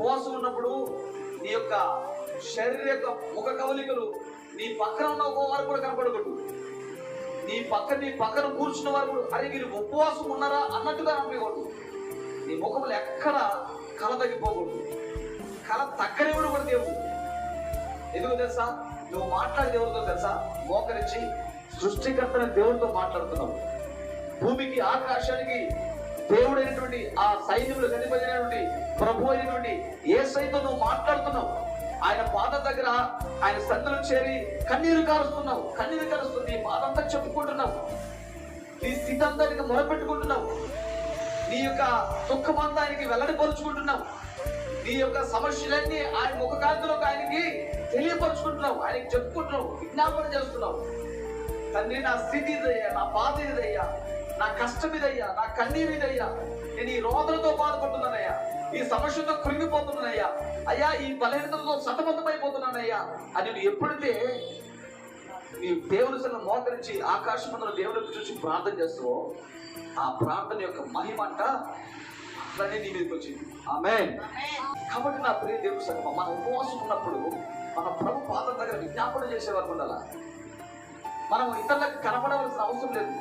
ఉపవాసం ఉన్నప్పుడు నీ యొక్క శరీర యొక్క ముఖ కవలికలు నీ పక్కన ఉన్న ఒక వారు కూడా కనపడకూడదు. నీ పక్క నీ పక్కన కూర్చున్న వారు కూడా అరే మీరు ఉపవాసం ఉన్నారా అన్నట్టుగా అనిపించకూడదు నీ ముఖములు ఎక్కడ కళ తగ్గిపోకూడదు కళ తగ్గనివాడు కూడా దేవుడు. ఎందుకు తెలుసా? నువ్వు మాట్లాడే దేవుడితో తెలుసా? మోకరించి సృష్టికర్తన దేవుడితో మాట్లాడుతున్నావు. భూమికి ఆకాశానికి దేవుడైనటువంటి ఆ సైన్యంలో గణిపడినటువంటి ప్రభు అయినటువంటి ఏ సైతో నువ్వు మాట్లాడుతున్నావు? ఆయన పాదం దగ్గర ఆయన సందులు చేరి కన్నీరు కారుస్తున్నావు కన్నీరు కారుస్తుంది నీ పాదంతా చెప్పుకుంటున్నావు. నీ స్థితి అంతా మొరపెట్టుకుంటున్నావు. నీ యొక్క దుఃఖమంతా ఆయనకి వెల్లడిపరుచుకుంటున్నావు. నీ యొక్క సమస్యలన్నీ ఆయన ముఖ కాంతిలోకి ఆయనకి తెలియపరుచుకుంటున్నావు. ఆయనకి చెప్పుకుంటున్నావు విజ్ఞాపన చేస్తున్నావు. తండ్రి నా స్థితి ఇదయ్యా నా బాధ ఇదయ్యా నా కష్టం ఇదయ్యా నా కన్నీరు ఇదయ్యా. నేను ఈ రోదలతో బాధపడుతున్నాను ఈ సమస్యతో కృంగిపోతున్నానయ్యా అయ్యా ఈ బలహీనతలతో సతమతమైపోతున్నానయ్యా. అని నువ్వు ఎప్పుడైతే నీ దేవుని సన్న మోకరించి ఆకాశమందులో దేవుడికి చూసి ప్రార్థన చేస్తావో ఆ ప్రార్థన యొక్క మహిమ అంట అట్లనే నీ మీదకి వచ్చింది. ఆమె కాబట్టి నా ప్రియ దేవుడు సంగమ మన ఉపవాసం ఉన్నప్పుడు మన ప్రభు పాదం దగ్గర విజ్ఞాపన చేసేవారు ఉండాలా? మనం ఇతరులకు కనపడవలసిన అవసరం లేదు.